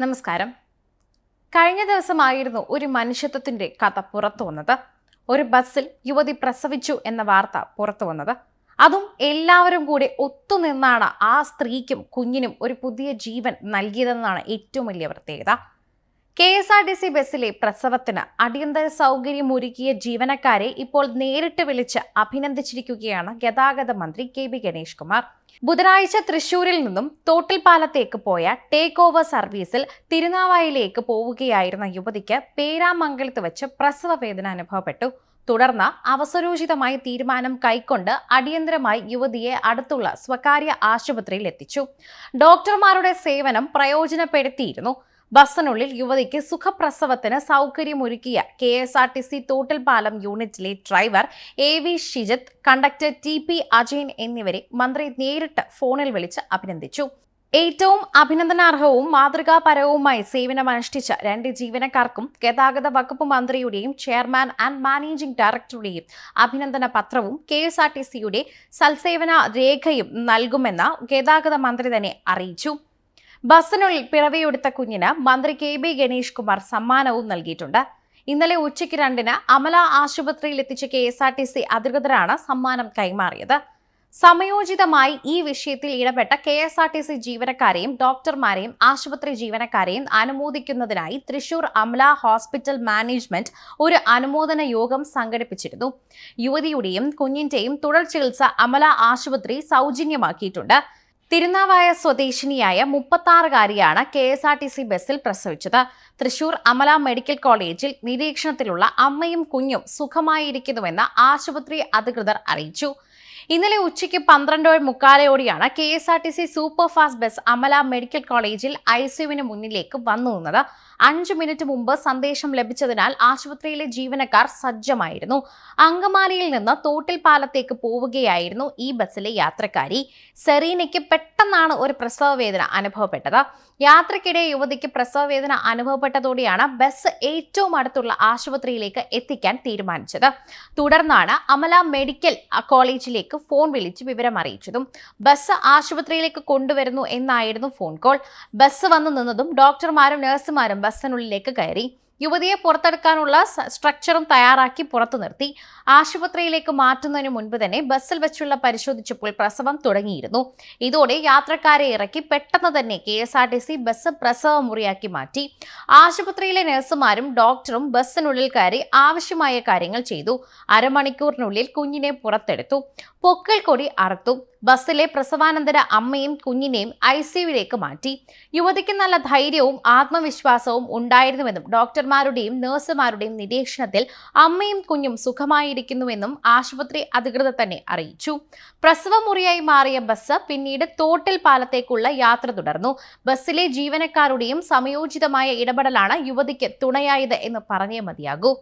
നമസ്കാരം. കഴിഞ്ഞ ദിവസമായിരുന്നു ഒരു മനുഷ്യത്വത്തിന്റെ കഥ പുറത്തു വന്നത്. ഒരു ബസ്സിൽ യുവതി പ്രസവിച്ചു എന്ന വാർത്ത പുറത്തു വന്നത്. അതും എല്ലാവരും കൂടി ഒത്തുനിന്നാണ് ആ സ്ത്രീക്കും കുഞ്ഞിനും ഒരു പുതിയ ജീവൻ നൽകിയതെന്നാണ് ഏറ്റവും വലിയ പ്രത്യേകത. K S R T C ബസ്സിലെ പ്രസവത്തിന് അടിയന്തര സൗകര്യം ഒരുക്കിയ ജീവനക്കാരെ ഇപ്പോൾ നേരിട്ട് വിളിച്ച് അഭിനന്ദിച്ചിരിക്കുകയാണ് ഗതാഗത മന്ത്രി കെ ബി ഗണേഷ് കുമാർ. ബുധനാഴ്ച തൃശൂരിൽ നിന്നും തോട്ടിൽപാലത്തേക്ക് പോയ ടേക്ക് ഓവർ സർവീസിൽ തിരുനാവായിലേക്ക് പോവുകയായിരുന്ന യുവതിക്ക് പേരാമംഗലത്ത് വെച്ച് പ്രസവ വേദന അനുഭവപ്പെട്ടു. തുടർന്ന് അവസരോചിതമായ തീരുമാനം കൈക്കൊണ്ട് അടിയന്തരമായി യുവതിയെ അടുത്തുള്ള സ്വകാര്യ ആശുപത്രിയിൽ എത്തിച്ചു. ഡോക്ടർമാരുടെ സേവനം പ്രയോജനപ്പെടുത്തിയിരുന്നു. ബസ്സിനുള്ളിൽ യുവതിക്ക് സുഖപ്രസവത്തിന് സൗകര്യമൊരുക്കിയ K S R T C Thottilpalam unit driver A V Shijith conductor T P Ajayan എന്നിവരെ മന്ത്രി നേരിട്ട് ഫോണിൽ വിളിച്ച് അഭിനന്ദിച്ചു. ഏറ്റവും അഭിനന്ദനാർഹവും മാതൃകാപരവുമായി സേവനമനുഷ്ഠിച്ച രണ്ട് ജീവനക്കാർക്കും ഗതാഗത വകുപ്പ് മന്ത്രിയുടെയും ചെയർമാൻ ആൻഡ് മാനേജിംഗ് ഡയറക്ടറുടെയും അഭിനന്ദന പത്രവും കെ എസ് ആർ ടി സിയുടെ സൽസേവന രേഖയും നൽകുമെന്ന് ഗതാഗത മന്ത്രി തന്നെ അറിയിച്ചു. ബസ്സിനുള്ളിൽ പിറവിയെടുത്ത കുഞ്ഞിന് മന്ത്രി കെ ബി ഗണേഷ് കുമാർ സമ്മാനവും നൽകിയിട്ടുണ്ട്. ഇന്നലെ ഉച്ചയ്ക്ക് രണ്ടിന് അമല ആശുപത്രിയിൽ എത്തിച്ച K S R T C അധികൃതരാണ് സമ്മാനം കൈമാറിയത്. സമയോചിതമായി ഈ വിഷയത്തിൽ ഇടപെട്ട K S R T C ജീവനക്കാരെയും ഡോക്ടർമാരെയും ആശുപത്രി ജീവനക്കാരെയും അനുമോദിക്കുന്നതിനായി തൃശൂർ അമല ഹോസ്പിറ്റൽ മാനേജ്മെന്റ് ഒരു അനുമോദന യോഗം സംഘടിപ്പിച്ചിരുന്നു. യുവതിയുടെയും കുഞ്ഞിന്റെയും തുടർ ചികിത്സ അമല ആശുപത്രി സൗജന്യമാക്കിയിട്ടുണ്ട്. തിരുനാവായ സ്വദേശിനിയായ മുപ്പത്താറുകാരിയാണ് K S R T C ബസ്സിൽ പ്രസവിച്ചത്. തൃശൂർ അമല മെഡിക്കൽ കോളേജിൽ നിരീക്ഷണത്തിലുള്ള അമ്മയും കുഞ്ഞും സുഖമായിരിക്കുന്നുവെന്ന് ആശുപത്രി അധികൃതർ അറിയിച്ചു. ഇന്നലെ ഉച്ചയ്ക്ക് പന്ത്രണ്ട് മുക്കാലയോടെയാണ് K S R T C super fast bus Amala medical കോളേജിൽ ഐ സിയുവിന് മുന്നിലേക്ക് വന്നു നിന്നത്. അഞ്ചു മിനിറ്റ് മുമ്പ് സന്ദേശം ലഭിച്ചതിനാൽ ആശുപത്രിയിലെ ജീവനക്കാർ സജ്ജമായിരുന്നു. അങ്കമാലിയിൽ നിന്ന് തോട്ടിൽ പാലത്തേക്ക് പോവുകയായിരുന്നു ഈ ബസ്സിലെ യാത്രക്കാരി. സെറീനയ്ക്ക് പെട്ടെന്നാണ് ഒരു പ്രസവ വേദന അനുഭവപ്പെട്ടത്. യാത്രക്കിടെ യുവതിക്ക് പ്രസവ വേദന അനുഭവപ്പെട്ടതോടെയാണ് ബസ് ഏറ്റവും അടുത്തുള്ള ആശുപത്രിയിലേക്ക് എത്തിക്കാൻ തീരുമാനിച്ചത്. തുടർന്നാണ് അമല മെഡിക്കൽ കോളേജിലേക്ക് ഫോൺ വിളിച്ച് വിവരം അറിയിച്ചതും ബസ് ആശുപത്രിയിലേക്ക് കൊണ്ടുവരുന്നു എന്നായിരുന്നു ഫോൺ കോൾ ബസ് വന്നു നിന്നതും ഡോക്ടർമാരും നഴ്സുമാരും ബസ്സിനുള്ളിലേക്ക് കയറി. യുവതിയെ പുറത്തെടുക്കാനുള്ള സ്ട്രക്ചറും തയ്യാറാക്കി പുറത്തു നിർത്തി. ആശുപത്രിയിലേക്ക് മാറ്റുന്നതിന് മുൻപ് തന്നെ ബസ്സിൽ വെച്ചുള്ള പരിശോധിച്ചപ്പോൾ പ്രസവം തുടങ്ങിയിരുന്നു. ഇതോടെ യാത്രക്കാരെ ഇറക്കി പെട്ടെന്ന് തന്നെ കെ ബസ് പ്രസവ മുറിയാക്കി മാറ്റി. ആശുപത്രിയിലെ നഴ്സുമാരും ഡോക്ടറും ബസ്സിനുള്ളിൽ കയറി ആവശ്യമായ കാര്യങ്ങൾ ചെയ്തു. അരമണിക്കൂറിനുള്ളിൽ കുഞ്ഞിനെ പുറത്തെടുത്തു. പൊക്കൽ കൊടി അറുത്തു. ബസ്സിലെ പ്രസവാനന്തര അമ്മയും കുഞ്ഞിനെയും ഐ സിയുവിലേക്ക് മാറ്റി. യുവതിക്ക് നല്ല ധൈര്യവും ആത്മവിശ്വാസവും ഉണ്ടായിരുന്നുവെന്നും ഡോക്ടർമാരുടെയും നഴ്സുമാരുടെയും നിരീക്ഷണത്തിൽ അമ്മയും കുഞ്ഞും സുഖമായിരിക്കുന്നുവെന്നും ആശുപത്രി അധികൃതർ തന്നെ അറിയിച്ചു. പ്രസവമുറിയായി മാറിയ ബസ് പിന്നീട് തോട്ടിൽ പാലത്തേക്കുള്ള യാത്ര തുടർന്നു. ബസ്സിലെ ജീവനക്കാരുടെയും സമയോചിതമായ ഇടപെടലാണ് യുവതിക്ക് തുണയായത് എന്ന് പറഞ്ഞേ മതിയാകൂ.